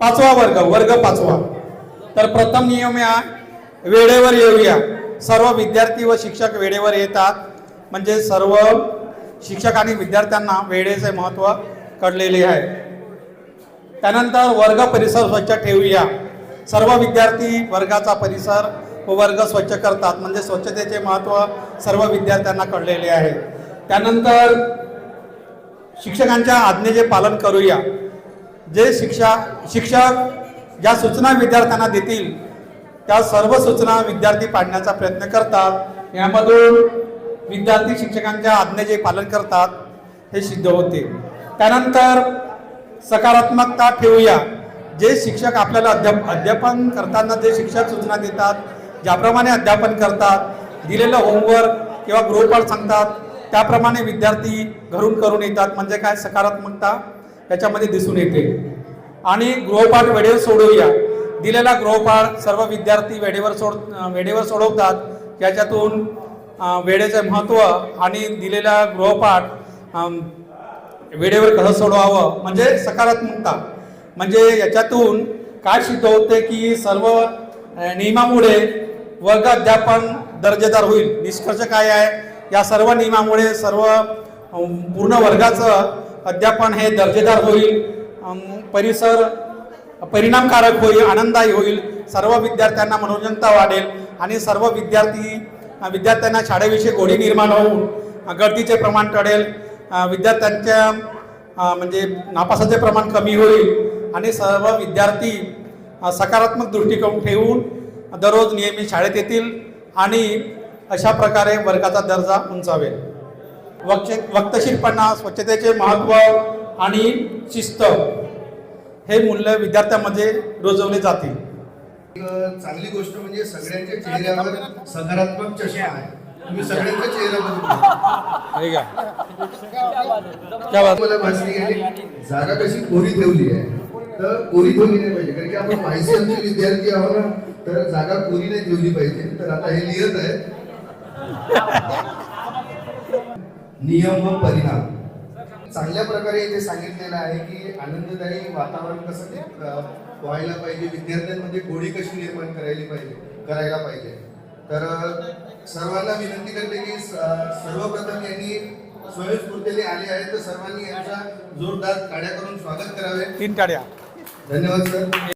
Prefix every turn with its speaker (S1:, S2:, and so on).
S1: पाचवा वर्ग वर्ग पाचवा. तर प्रथम नियम या वेळेवर येऊया. सर्व विद्यार्थी व शिक्षक वेळेवर येतात. म्हणजे सर्व शिक्षक आणि विद्यार्थ्यांना वेळेचे महत्त्व कळलेले आहे. त्यानंतर वर्ग परिसर स्वच्छ ठेवूया. सर्व विद्यार्थी वर्गाचा परिसर व वर्ग स्वच्छ करतात. म्हणजे स्वच्छतेचे महत्त्व सर्व विद्यार्थ्यांना कळलेले आहे. त्यानंतर शिक्षकांच्या आज्ञेचे पालन करूया. जे शिक्षा शिक्षक ज्या सूचना विद्यार्थ्यांना देतील त्या सर्व सूचना विद्यार्थी पाडण्याचा प्रयत्न करतात. यामधून विद्यार्थी शिक्षकांच्या आज्ञेचे पालन करतात हे सिद्ध होते. त्यानंतर सकारात्मकता ठेवूया. जे शिक्षक आपल्याला अध्याप अध्यापन करताना जे शिक्षक सूचना देतात ज्याप्रमाणे अध्यापन करतात दिलेलं होमवर्क किंवा गृहपाठ सांगतात त्याप्रमाणे विद्यार्थी घरून करून येतात. म्हणजे काय? सकारात्मकता याच्यामध्ये दिसून येते. आणि गृहपाठ वेळेवर सोडवूया. दिलेला गृहपाठ सर्व विद्यार्थी वेळेवर सोड वेळेवर सोडवतात. याच्यातून वेळेचे महत्त्व आणि दिलेला गृहपाठ वेळेवर कसं सोडवावं. म्हणजे सकारात्मकता. म्हणजे याच्यातून काय शिकवते की सर्व नियमामुळे वर्ग अध्यापन दर्जेदार होईल. निष्कर्ष काय आहे? या सर्व नियमामुळे सर्व पूर्ण वर्गाचं अध्यापन हे दर्जेदार होईल परिसर परिणामकारक होईल आनंददायी होईल. सर्व विद्यार्थ्यांना मनोरंजनता वाढेल आणि सर्व विद्यार्थी विद्यार्थ्यांना शाळेविषयी गोडी निर्माण होऊन गर्दीचे प्रमाण टळेल विद्यार्थ्यांच्या म्हणजे नापासाचे प्रमाण कमी होईल आणि सर्व विद्यार्थी सकारात्मक दृष्टिकोन ठेवून दररोज नियमित शाळेत येतील आणि अशा प्रकारे वर्गाचा दर्जा उंचावेल. वक्ष वक्तशीरपणा स्वच्छतेचे महत्त्व आणि शिस्त हे मूल्य विद्यार्थ्यांमध्ये रुजवले जातील.
S2: एक चांगली गोष्ट म्हणजे सगळ्यांच्या चेहऱ्यावर सकारात्मक चष्मा आहे. तुम्ही सगळ्यांच्या चेहऱ्यावर मला गेली जागा कशी कोरी ठेवली आहे. तर कोरी ठेवली नाही पाहिजे. कारण की आपण माहिती विद्यार्थी आहोत ना तर जागा कोरी नाही ठेवली पाहिजे. तर आता हे लिहित आहे. नियम व परिणाम. चांगल्या प्रकारे इथे सांगितलेलं आहे की आनंददायी वातावरण कसं ते, व्हायला पाहिजे विद्यार्थ्यांमध्ये गोडी कशी निर्माण करायला पाहिजे करायला पाहिजे. तर सर्वांना विनंती करते की सर्वप्रथम यांनी स्वयंस्फूर्तीने आले आहेत. तर सर्वांनी यांचा जोरदार काड्या करून स्वागत करावे.
S1: तीन काड्या.
S2: धन्यवाद सर.